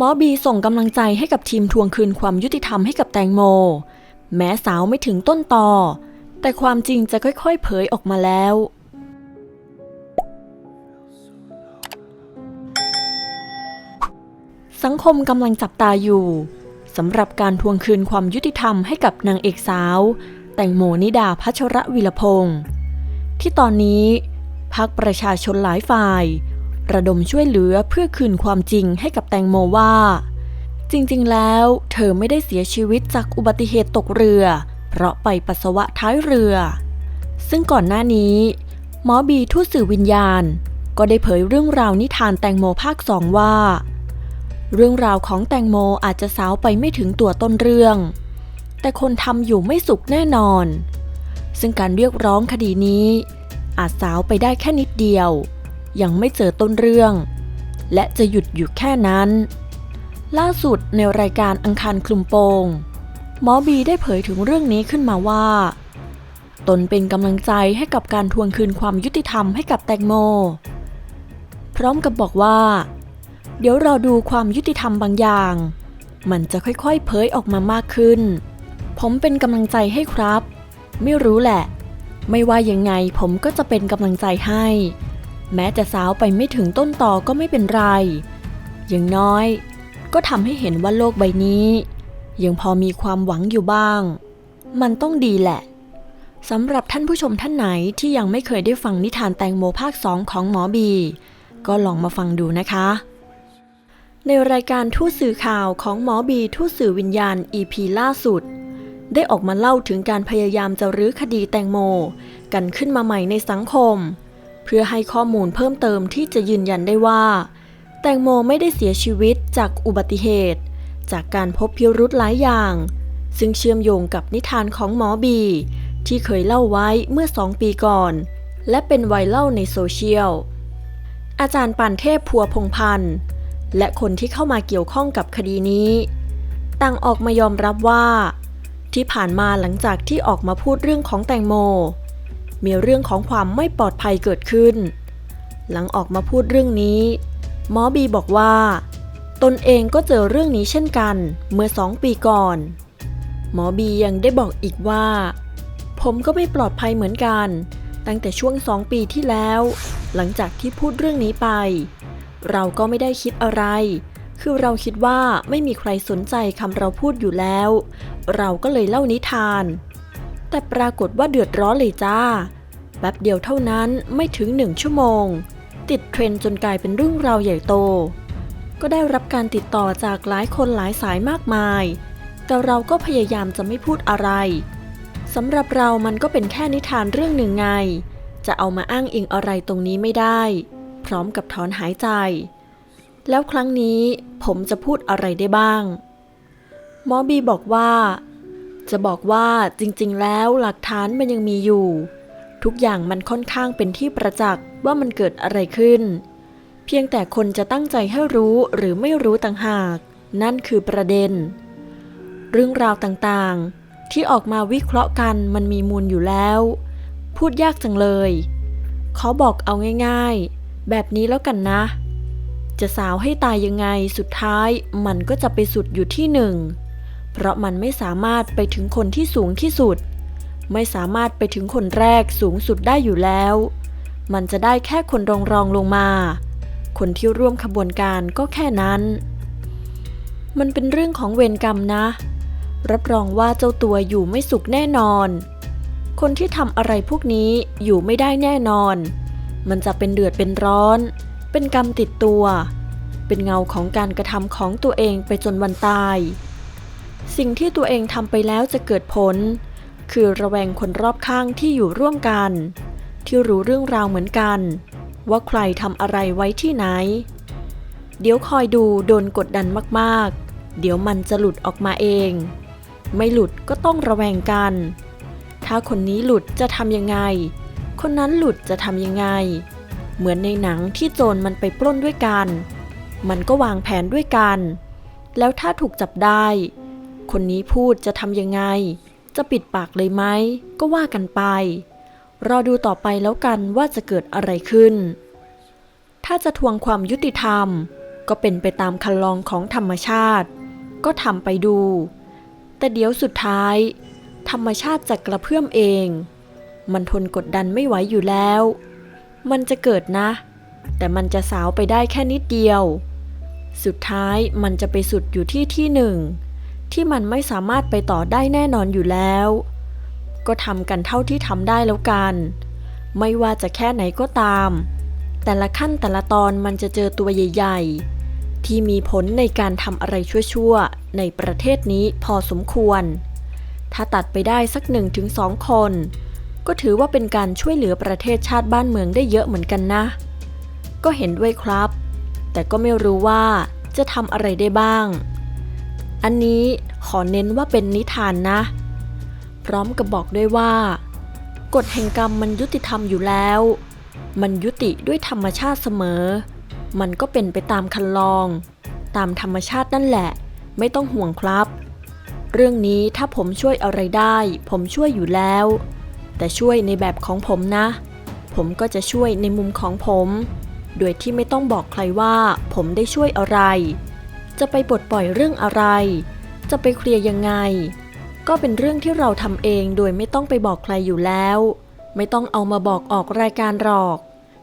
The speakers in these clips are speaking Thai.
หมอบีส่งกำลังใจให้กับทีมทวงคืนความยุติธรรมให้กับแตงโม แม้สาวไม่ถึงต้นตอแต่ความจริงจะค่อยๆ เผยออกมาแล้ว สังคมกำลังจับตาอยู่สำหรับการทวงคืนความยุติธรรมให้กับนางเอกสาว แตงโมนิดาพัชรวิรพงศ์ที่ตอนนี้พักประชาชนหลายฝ่าย ระดมช่วยเหลือเพื่อคืนความจริงให้กับแตงโมว่า จริงๆ แล้ว เธอไม่ได้เสียชีวิตจากอุบัติเหตุตกเรือ เพราะไปปัสสาวะท้ายเรือ ซึ่งก่อนหน้านี้ หมอบีทูตสื่อวิญญาณ ก็ได้เผยเรื่องราวนิทานแตงโมภาคสองว่า เรื่องราวของแตงโมอาจจะสาวไปไม่ถึงตัวต้นเรื่อง แต่คนทำอยู่ไม่สุขแน่นอน ซึ่งการเรียกร้องคดีนี้อาจสาวไปได้แค่นิดเดียว ยังไม่เจอต้นเรื่อง และจะหยุดอยู่แค่นั้น ล่าสุดในรายการอังคารคลุมโปง หมอบีได้เผยถึงเรื่องนี้ขึ้นมาว่า ตนเป็นกำลังใจให้กับการทวงคืนความยุติธรรมให้กับแตงโม พร้อมกับบอกว่า เดี๋ยวรอดูความยุติธรรมบางอย่าง มันจะค่อยๆเผยออกมามากขึ้น ผมเป็นกำลังใจให้ครับ ไม่รู้แหละ ไม่ว่ายังไงผมก็จะเป็นกำลังใจให้ แม้จะสาวไปไม่ถึงต้นต่อก็ไม่เป็นไร อย่างน้อย ก็ทำให้เห็นว่าโลกใบนี้ ยังพอมีความหวังอยู่บ้าง มันต้องดีแหละสำหรับท่านผู้ชมท่านไหนที่ยังไม่เคยได้ฟังนิทานแตงโมภาคสองของหมอบี ก็ลองมาฟังดูนะคะ ในรายการทูตสื่อข่าวของหมอบีทูตสื่อวิญญาณ EP ล่าสุด ได้ออกมาเล่าถึงการพยายามจะรื้อคดีแตงโม กันขึ้นมาใหม่ในสังคม เพื่อให้ข้อมูลเพิ่มเติมที่จะยืนยันได้ว่า แตงโมไม่ได้เสียชีวิตจากอุบัติเหตุ จากการพบพิรุธหลายอย่าง ซึ่งเชื่อมโยงกับนิทานของหมอบี ที่เคยเล่าไว้เมื่อสองปีก่อน และเป็นไวรัลในโซเชียล อาจารย์ปานเทพพัวพงพันธ์และคนที่เข้ามาเกี่ยวข้องกับคดีนี้ต่างออกมายอมรับว่า ที่ผ่านมาหลังจากที่ออกมาพูดเรื่องของแตงโม มีเรื่องของความไม่ปลอดภัยเกิดขึ้น หลังออกมาพูดเรื่องนี้ หมอบีบอกว่า ตนเองก็เจอเรื่องนี้เช่นกัน เมื่อสองปีก่อน หมอบียังได้บอกอีกว่า ผมก็ไม่ปลอดภัยเหมือนกัน ตั้งแต่ช่วงสองปีที่แล้ว หลังจากที่พูดเรื่องนี้ไป เราก็ไม่ได้คิดอะไรคือเราคิดว่าไม่มีใครสนใจคำเราพูดอยู่แล้ว เราก็เลยเล่านิทาน แต่ปรากฏว่าเดือดร้อนเลยจ้า แป๊บเดียวเท่านั้นไม่ถึงหนึ่งชั่วโมง ติดเทรนด์จนกลายเป็นเรื่องราวใหญ่โต ก็ได้รับการติดต่อจากหลายคนหลายสายมากมาย แต่เราก็พยายามจะไม่พูดอะไรสำหรับเรามันก็เป็นแค่นิทานเรื่องหนึ่งไง จะเอามาอ้างอิงอะไรตรงนี้ไม่ได้ พร้อมกับถอนหายใจ แล้วครั้งนี้ผมจะพูดอะไรได้บ้าง หมอบีบอกว่า จะบอกว่าจริงๆ แล้วหลักฐานมันยังมีอยู่ ทุกอย่างมันค่อนข้างเป็นที่ประจักษ์ว่ามันเกิดอะไรขึ้น เพียงแต่คนจะตั้งใจให้รู้หรือไม่รู้ต่างหาก นั่นคือประเด็น เรื่องราวต่างๆ ที่ออกมาวิเคราะห์กันมันมีมูลอยู่แล้ว พูดยากจังเลยขอบอกเอาง่ายๆ แบบนี้แล้วกันนะ จะสาวให้ตายยังไงสุดท้ายมันก็จะไปสุดอยู่ที่หนึ่ง เพราะมันไม่สามารถไปถึงคนที่สูงที่สุด ไม่สามารถไปถึงคนแรกสูงสุดได้อยู่แล้ว มันจะได้แค่คนรองรองลงมา คนที่ร่วมขบวนการก็แค่นั้น มันเป็นเรื่องของเวรกรรมนะ รับรองว่าเจ้าตัวอยู่ไม่สุขแน่นอน คนที่ทำอะไรพวกนี้อยู่ไม่ได้แน่นอน มันจะเป็นเดือดเป็นร้อน เป็นกรรมติดตัว เป็นเงาของการกระทำของตัวเองไปจนวันตาย สิ่งที่ตัวเองทำไปแล้วจะเกิดผล คือระแวงคนรอบข้างที่อยู่ร่วมกัน ที่รู้เรื่องราวเหมือนกัน ว่าใครทำอะไรไว้ที่ไหน เดี๋ยวคอยดูโดนกดดันมากๆ เดี๋ยวมันจะหลุดออกมาเอง ไม่หลุดก็ต้องระแวงกัน ถ้าคนนี้หลุดจะทำยังไง คนนั้นหลุดจะทำยังไง เหมือนในหนังที่โจรมันไปปล้นด้วยกัน มันก็วางแผนด้วยกัน แล้วถ้าถูกจับได้ คนนี้พูดจะทำยังไง จะปิดปากเลยไหม ก็ว่ากันไป รอดูต่อไปแล้วกันว่าจะเกิดอะไรขึ้น ถ้าจะทวงความยุติธรรม ก็เป็นไปตามคันลองของธรรมชาติ ก็ทำไปดู แต่เดี๋ยวสุดท้าย ธรรมชาติจะกระเพื่อมเอง มันทนกดดันไม่ไหวอยู่แล้ว มันจะเกิดนะ แต่มันจะสาวไปได้แค่นิดเดียว สุดท้ายมันจะไปสุดอยู่ที่ที่หนึ่ง ที่มันไม่สามารถไปต่อได้แน่นอนอยู่แล้ว ก็ทำกันเท่าที่ทำได้แล้วกัน ไม่ว่าจะแค่ไหนก็ตาม แต่ละขั้นแต่ละตอนมันจะเจอตัวใหญ่ ๆ ที่มีผลในการทำอะไรชั่วๆ ในประเทศนี้พอสมควร ถ้าตัดไปได้สักหนึ่งถึงสองคน ก็ถือว่าเป็นการช่วยเหลือประเทศชาติบ้านเมืองได้เยอะเหมือนกันนะ ก็เห็นด้วยครับ แต่ก็ไม่รู้ว่าจะทำอะไรได้บ้าง อันนี้ขอเน้นว่าเป็นนิทานนะ พร้อมกับบอกด้วยว่า กฎแห่งกรรมมันยุติธรรมอยู่แล้ว มันยุติด้วยธรรมชาติเสมอ มันก็เป็นไปตามคันลอง ตามธรรมชาตินั่นแหละ ไม่ต้องห่วงครับ เรื่องนี้ถ้าผมช่วยอะไรได้ ผมช่วยอยู่แล้ว แต่ช่วยในแบบของผมนะ ผมก็จะช่วยในมุมของผม โดยที่ไม่ต้องบอกใครว่าผมได้ช่วยอะไร จะไปปลดปล่อยเรื่องอะไร จะไปเคลียร์ยังไง ก็เป็นเรื่องที่เราทำเองโดยไม่ต้องไปบอกใครอยู่แล้ว ไม่ต้องเอามาบอกออกรายการหรอก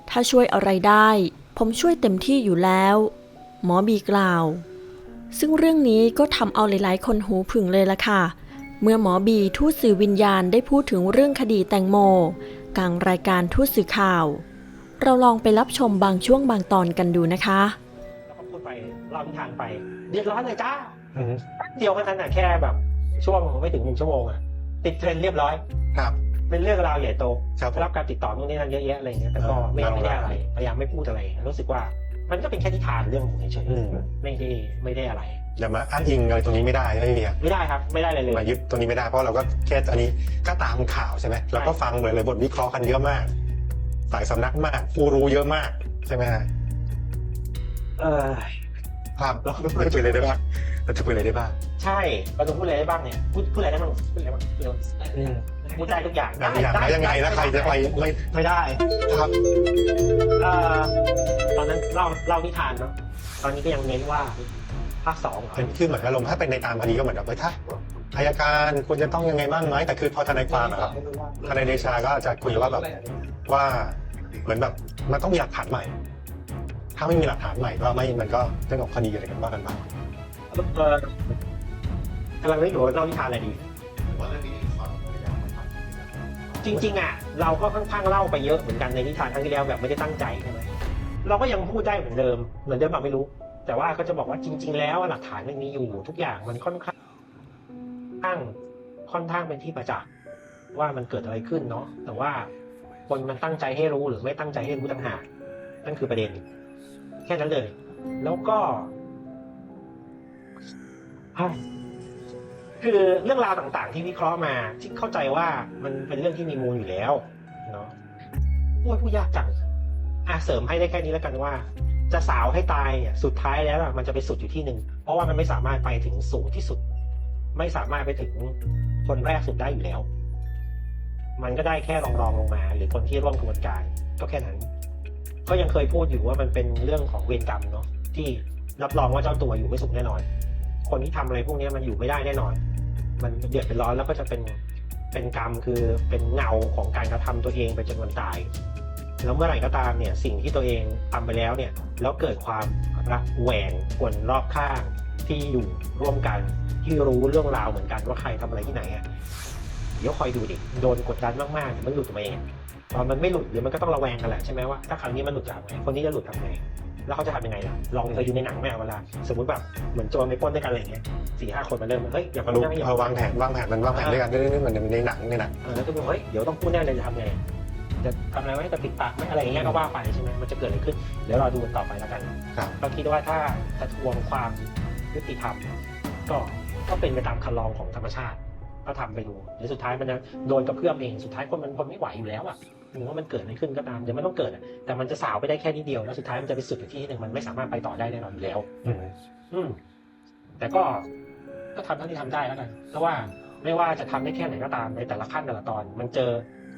ถ้าช่วยอะไรได้ ผมช่วยเต็มที่อยู่แล้ว หมอบีกล่าว ซึ่งเรื่องนี้ก็ทำเอาหลายๆ คนหูผึ่งเลยละค่ะ เมื่อหมอบีทูตสื่อวิญญาณได้พูดถึงเรื่องคดีแตงโม กลางรายการทูตสื่อข่าว เราลองไปรับชมบางช่วงบางตอนกันดูนะคะ เล่านิทานไป เดือดร้อนเลยจ้าอืมแป๊บเดียวแค่นั้นน่ะแค่แบบ ช่วงไม่ถึงหนึ่งชั่วโมงอะติดเทรนด์เรียบร้อย ครับ เป็นเรื่องราวใหญ่โตครับผมได้รับการติดต่อนู่นนี่นั่นเยอะแยะอะไรอย่างเงี้ยแต่ก็เออไม่น่าไม่ได้รักอะไรพยายามไม่พูดอะไร รู้สึกว่ามันก็เป็นแค่นิทานเรื่องหนึ่งเฉยอืม ๆไม่ได้ไม่ได้อะไร อย่ามาอ้างอิงอะไรตรงนี้ไม่ได้ไม่มีอะไม่ได้ครับไม่ได้อะไรเลย มายึดตรงนี้ไม่ได้เพราะเราก็แค่อันนี้ก็ตามข่าวใช่ไหมเราก็ฟังเลยเลยบทวิเคราะห์กันเยอะมากสายสำนักมากผู้รู้เยอะมากใช่ไหมฮะ เออ ครับเราจะคุยอะไรได้บ้างเราจะคุยอะไรได้บ้างใช่เราจะพูดอะไรได้บ้างเนี่ยพูดพูดอะไรได้บ้างพูดอะไรบ้างพูดอะไรบ้างพูดได้ทุกอย่างอย่างอย่างด้แล้วยังไงแล้วใครจะไปไม่ไม่ได้ครับเอ่อตอนนั้นเล่าเล่านิทานเนาะตอนนี้ก็ยังเน้นว่าภาคสองเหรอเป็นคือเหมือนอารมณ์ถ้าเป็นในตามคดีก็เหมือนแบบว่าถ้าอายการควรจะต้องยังไงบ้างไหมแต่คือพอทนายความอะครับทนายเดชาก็จะคุยว่าแบบว่าเหมือนแบบมันต้องมีหลักฐานใหม่ ถ้าไม่มีหลักฐานใหม่ก็ไม่มันก็เรื่องของคดีอะไรกันบ้างกันบ้างกำลังนึกอยู่ว่าเล่านิทานอะไรดีจริงๆอะเราก็ค่อนข้างเล่าไปเยอะเหมือนกันในนิทานครั้งที่แล้วแบบไม่ได้ตั้งใจใช่ไหมเราก็ยังพูดได้เหมือนเดิมเหมือนเดิมแบบไม่รู้ แต่ว่าก็จะบอกว่าจริง ๆ แล้วหลักฐานมันมีอยู่ทุกอย่างมันค่อนข้างค่อนข้างเป็นที่ประจักษ์ว่ามันเกิดอะไรขึ้นเนาะแต่ว่าคนมันตั้งใจให้รู้หรือไม่ตั้งใจให้รู้ต่างหากนั่นคือประเด็น แค่นั้นเลย แล้วก็คือเรื่องราวต่างๆ ที่วิเคราะห์มาที่เข้าใจว่ามันเป็นเรื่องที่มีมูลอยู่แล้วเนาะโอ้ยพูดยากจังอะเสริมให้ได้แค่นี้แล้วกันว่า จะสาวให้ตายเนี่ยสุดท้ายแล้วมันจะไปสุดอยู่ที่หนึ่งเพราะว่ามันไม่สามารถไปถึงสูงที่สุด ไม่สามารถไปถึงคนแรกสุดได้อยู่แล้ว มันก็ได้แค่รองรองลงมา หรือคนที่ร่วมกระบวนการก็แค่นั้น ก็ยังเคยพูดอยู่ว่ามันเป็นเรื่องของเวรกรรมเนาะที่รับรองว่าเจ้าตัวอยู่ไม่สุขแน่นอน คนที่ทำอะไรพวกนี้มันอยู่ไม่ได้แน่นอน มันเดือดเป็นร้อนแล้วก็จะเป็นเป็นกรรมคือเป็นเงาของการกระทำตัวเองไปจนวันตาย แล้วเมื่อไหร่ก็ตามเนี่ยสิ่งที่ตัวเองทำไปแล้วเนี่ยแล้วเกิดความระแวงคนรอบข้างที่อยู่ร่วมกันที่รู้เรื่องราวเหมือนกันว่าใครทำอะไรที่ไหนอะเดี๋ยวคอยดูดิโดนกดดันมากๆมันหลุดออกมาเอง ตอนมันไม่หลุดเดี๋ยวมันก็ต้องระแวงกันแหละใช่ไหมว่าถ้าครั้งนี้มันหลุดจะทำไงคนนี้จะหลุดทำไงแล้วเขาจะทำยังไงล่ะลองเคยดูในหนังไหมอะเวลาสมมติแบบเหมือนโจรไปปล้นด้วยกันอะไรอย่างเงี้ยสี่ห้าคนมาเริ่มเฮ้ยอย่ามามารู้รู้นะอย่าเออวางแผนวางแผนมันวางแผนด้วยกันด้วยๆเหมือนในหนังเนี่ยนะเออแล้วก็บอกเฮ้ยเดี๋ยวต้องพูดแน่เลยจะทำไงจะทำอะไรไหมจะปิดปากไหมอะไรอย่างเงี้ยก็ว่าไปใช่ไหมมันจะเกิดอะไรขึ้นเดี๋ยวเราดูกันต่อไปแล้วกันครับเราคิดว่าถ้าจะทวงความยุติธรรมก็ก็เป็นไปตามคันลองของธรรมชาติ ก็ทำไปดูเดี๋ยวสุดท้ายมันจะโดนกระเพื่อมเองสุดท้ายคนมันทนไม่ไหวอยู่แล้วอะถึงว่ามันเกิดอะไรขึ้นก็ตามเดี๋ยวมันต้องเกิดอะแต่มันจะสาวไปได้แค่นิดเดียวแล้วสุดท้ายมันจะไปสุดอยู่ที่หนึ่งมันไม่สามารถไปต่อได้แน่นอนอยู่แล้วอืมอืมแต่ก็ก็ทำเท่าที่ทำได้แล้วกันเพราะว่าไม่ว่าจะทำได้แค่ไหนก็ตามในแต่ละขั้นแต่ละตอน มันเจอ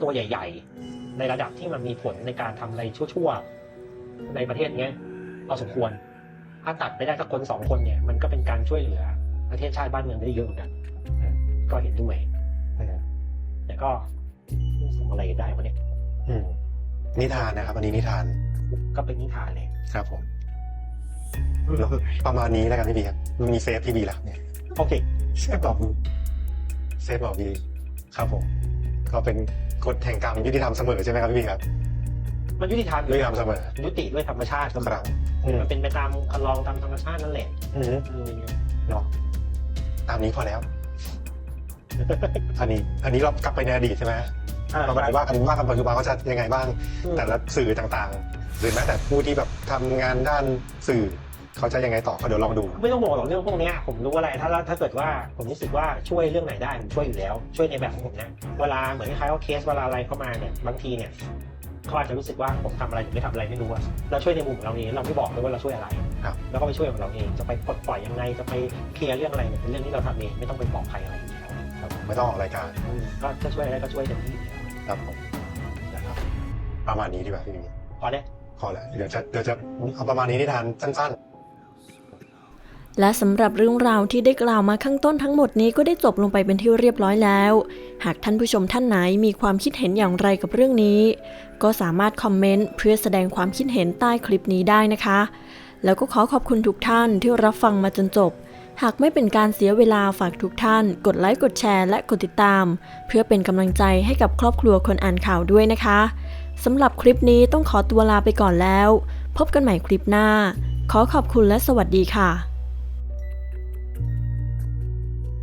ตัวใหญ่ ๆ ในระดับที่มันมีผลในการทำอะไรชั่วๆในประเทศเนี้ยพอสมควร ถ้าตัดไปได้สักคนสองคนเนี่ย มันก็เป็นการช่วยเหลือ ประเทศชาติบ้านเมืองได้เยอะเหมือนกันเออ ก็เห็นด้วยนะครับแต่ก็ส่งอะไรได้วะเนี่ยอืมนิทานนะครับ อันนี้นิทาน ก็เป็นนิทานเลยครับผมแล้วประมาณนี้แล้วกันพี่บีครับมันมีเซฟพี่บีแล้วเนี่ยโอเคเซฟบอกเซฟบอกบีครับผม ก็เป็นกฎแห่งกรรมยุติธรรมเสมอใช่ไหมครับพี่บีครับ มันยุติธรรมยุติธรรมเสมอยุติด้วยธรรมชาติครับอืมมันเป็นไปตามคันลองตามธรรมชาตินั่นแหละอืมอืมเนาะตามนี้พอแล้ว อันนี้อันนี้เรากลับไปในอดีตใช่ไหมอ่าเรามาดูว่ากันว่ากันปัจจุบันเขาจะยังไงบ้าง แต่ละสื่อต่างๆ หรือแม้แต่ผู้ที่แบบทำงานด้านสื่อเขาจะยังไงต่อก็เดี๋ยวลองดู ไม่ต้องบอกหรอกเรื่องพวกเนี้ยผมรู้อะไรถ้าถ้าเกิดว่าผมรู้สึกว่าช่วยเรื่องไหนได้ผมช่วยอยู่แล้ว ช่วยในแบบของผมนะเวลาเหมือนคล้ายๆว่าเคสเวลาอะไรเข้ามาเนี่ยบางทีเนี่ยเขาอาจจะรู้สึกว่าผมทำอะไรหรือไม่ทำอะไรไม่รู้อะเราช่วยในมุมของเราเองเราไม่บอกเลยว่าเราช่วยอะไรครับแล้วก็ไปช่วยของเราเองจะไปปลดปล่อยยังไงจะไปเคลียร์เรื่องอะไรเนี่ยเป็นเรื่องที่เราทำเองไม่ต้องไปบอกใครอะไรอยู่แล้วครับ ไม่ต้องออกรายการอืมก็ถ้าช่วยอะไรก็ช่วยเต็มที่อยู่แล้วครับผมนะครับประมาณนี้ดีกว่าพี่บีพอเนี่ยพอแล้วเดี๋ยวจะเดี๋ยวจะเอาประมาณนี้นิทานสั้น และสำหรับเรื่องราวที่ได้กล่าวมาข้างต้นทั้งหมดนี้ก็ได้จบลงไปเป็นที่เรียบร้อยแล้ว หากท่านผู้ชมท่านไหนมีความคิดเห็นอย่างไรกับเรื่องนี้ ก็สามารถคอมเมนต์เพื่อแสดงความคิดเห็นใต้คลิปนี้ได้นะคะ แล้วก็ขอขอบคุณทุกท่านที่รับฟังมาจนจบ หากไม่เป็นการเสียเวลาฝากทุกท่าน กดไลค์กดแชร์และกดติดตาม เพื่อเป็นกำลังใจให้กับครอบครัวคนอ่านข่าวด้วยนะคะสำหรับคลิปนี้ต้องขอตัวลาไปก่อนแล้ว พบกันใหม่คลิปหน้า ขอขอบคุณและสวัสดีค่ะ